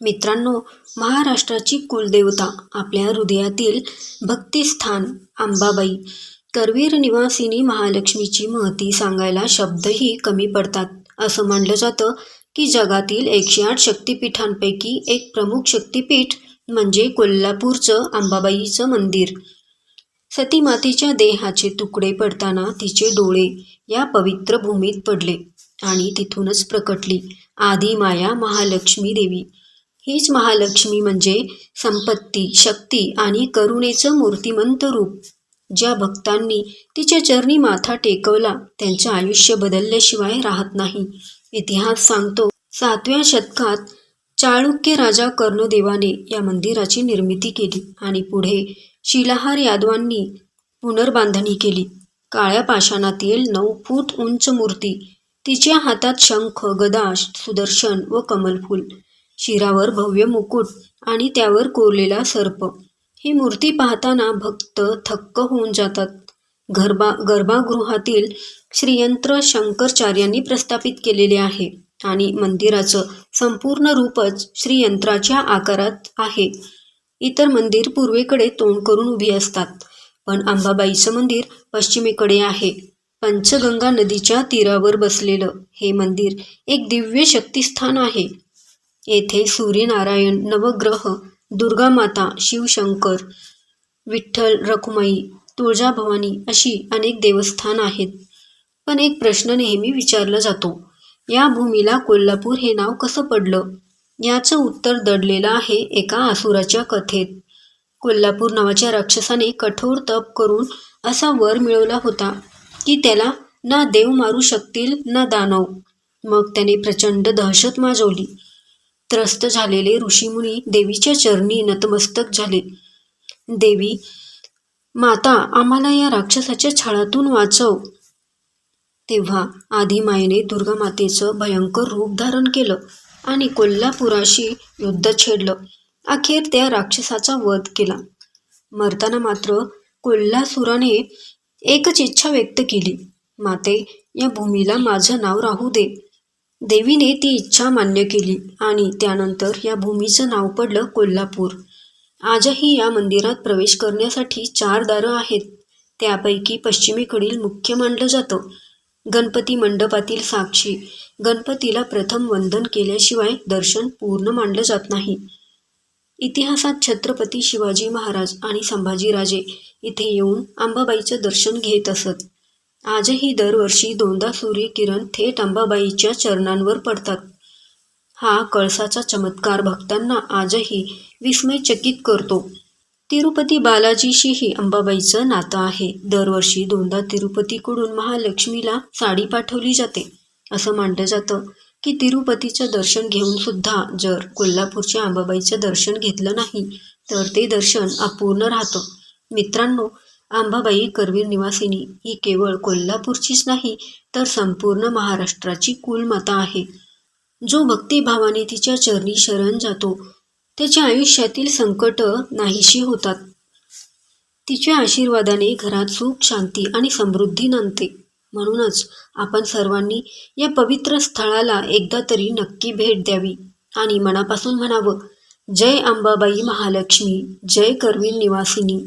मित्रांनो महाराष्ट्राची कुलदेवता आपल्या हृदयातील भक्तिस्थान आंबाबाई. करवीर निवासिनी महालक्ष्मीची महती सांगायला शब्दही कमी पडतात. असं मानलं जातं की जगातील एकशे आठ शक्तिपीठांपैकी एक प्रमुख शक्तिपीठ म्हणजे कोल्हापूरचं अंबाबाईचं मंदिर. सतीमातेच्या देहाचे तुकडे पडताना तिचे डोळे या पवित्र भूमीत पडले आणि तिथूनच प्रकटली आदी माया महालक्ष्मी देवी. हीच महालक्ष्मी म्हणजे संपत्ती शक्ती आणि करुणेचं मूर्तिमंत रूप. ज्या भक्तांनी तिच्या चरणी माथा टेकवला त्यांचं आयुष्य बदलल्याशिवाय राहत नाही. इतिहास सांगतो सातव्या शतकात चाळुक्य राजा कर्णदेवाने या मंदिराची निर्मिती केली आणि पुढे शिलाहार यादवांनी पुनर्बांधणी केली. काळ्या पाषाणातील नऊ फूट उंच मूर्ती तिच्या हातात शंख गदा सुदर्शन व कमलफूल शिरावर भव्य मुकुट आणि त्यावर कोरलेला सर्प. ही मूर्ती पाहताना भक्त थक्क होऊन जातात. गर्भा गर्भागृहातील श्रीयंत्र शंकराचार्यांनी प्रस्थापित केलेले आहे आणि मंदिराचं संपूर्ण रूपच श्रीयंत्राच्या आकारात आहे. इतर मंदिर पूर्वेकडे तोंड करून उभी असतात पण अंबाबाईचं मंदिर पश्चिमेकडे आहे. पंचगंगा नदीच्या तीरावर बसलेलं हे मंदिर एक दिव्य शक्तिस्थान आहे. येथे सूर्यनारायण नवग्रह दुर्गामाता शिवशंकर विठ्ठल रखुमाई तुळजाभवानी अशी अनेक देवस्थान आहेत. पण एक प्रश्न नेहमी विचारला जातो या भूमीला कोल्हापूर हे नाव कसं पडलं? याचं उत्तर दडलेलं आहे एका आसुराच्या कथेत. कोल्हापूर नावाच्या राक्षसाने कठोर तप करून असा वर मिळवला होता की त्याला ना देव मारू शकतील ना दानव. मग त्याने प्रचंड दहशत माजवली. त्रस्त झालेले ऋषीमुनी देवीच्या चरणी नतमस्तक झाले. देवी माता आम्हाला या राक्षसाच्या छळातून वाचव. तेव्हा आदिमायेने दुर्गा मातेचं भयंकर रूप धारण केलं आणि कोल्हापुराशी युद्ध छेडलं. अखेर त्या राक्षसाचा वध केला. मरताना मात्र कोल्हासुराने एकच इच्छा व्यक्त केली. माते या भूमीला माझं नाव राहू दे. देवीने ती इच्छा मान्य केली आणि त्यानंतर या भूमीचं नाव पडलं कोल्हापूर. आजही या मंदिरात प्रवेश करण्यासाठी चार दारं आहेत. त्यापैकी पश्चिमेकडील मुख्य मानलं जातं. गणपती मंडपातील साक्षी. गणपतीला प्रथम वंदन केल्याशिवाय दर्शन पूर्ण मानलं जात नाही. इतिहासात छत्रपती शिवाजी महाराज आणि संभाजीराजे इथे येऊन अंबाबाईचं दर्शन घेत असत. आजही दरवर्षी दोनदा सूर्यकिरण थेट अंबाबाईच्या चरणांवर पडतात. हा कळसाचा चमत्कार भक्तांना आजही विस्मयचकित करतो. तिरुपती बालाजीशीही अंबाबाईचं नातं आहे. दरवर्षी दोनदा तिरुपतीकडून महालक्ष्मीला साडी पाठवली जाते. असं मानलं जातं की तिरुपतीचं दर्शन घेऊन सुद्धा जर कोल्हापूरच्या अंबाबाईचं दर्शन घेतलं नाही तर ते दर्शन अपूर्ण राहतं. मित्रांनो अंबाबाई करवीर निवासिनी ही केवळ कोल्हापूरचीच नाही तर संपूर्ण महाराष्ट्राची कुलमाता आहे. जो भक्तिभावाने तिच्या चरणी शरण जातो त्याच्या आयुष्यातील संकट नाहीशी होतात. तिच्या आशीर्वादाने घरात सुख शांती आणि समृद्धी नांदते. म्हणूनच आपण सर्वांनी या पवित्र स्थळाला एकदा तरी नक्की भेट द्यावी आणि मनापासून म्हणावं जय अंबाबाई महालक्ष्मी जय करवीर निवासिनी.